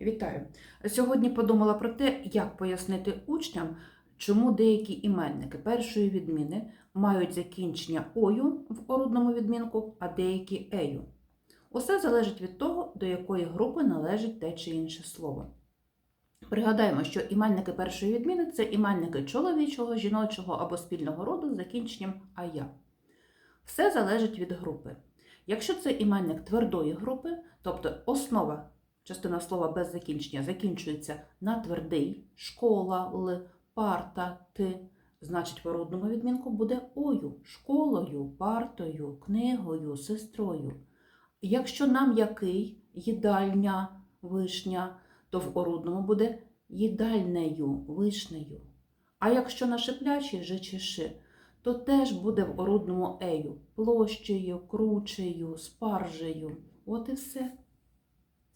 Вітаю! Сьогодні подумала про те, як пояснити учням, чому деякі іменники першої відміни мають закінчення ою в орудному відмінку, а деякі ею. Усе залежить від того, до якої групи належить те чи інше слово. Пригадаємо, що іменники першої відміни це іменники чоловічого, жіночого або спільного роду з закінченням ая. Все залежить від групи. Якщо це іменник твердої групи, тобто основа частина слова без закінчення закінчується на твердий, школа, л, парта, ти, значить в орудному відмінку буде ою, школою, партою, книгою, сестрою. Якщо нам який їдальня, вишня, то в орудному буде їдальнею, вишнею. А якщо на шиплячий же то теж буде в орудному ею, площею, кручею, спаржею. От і все.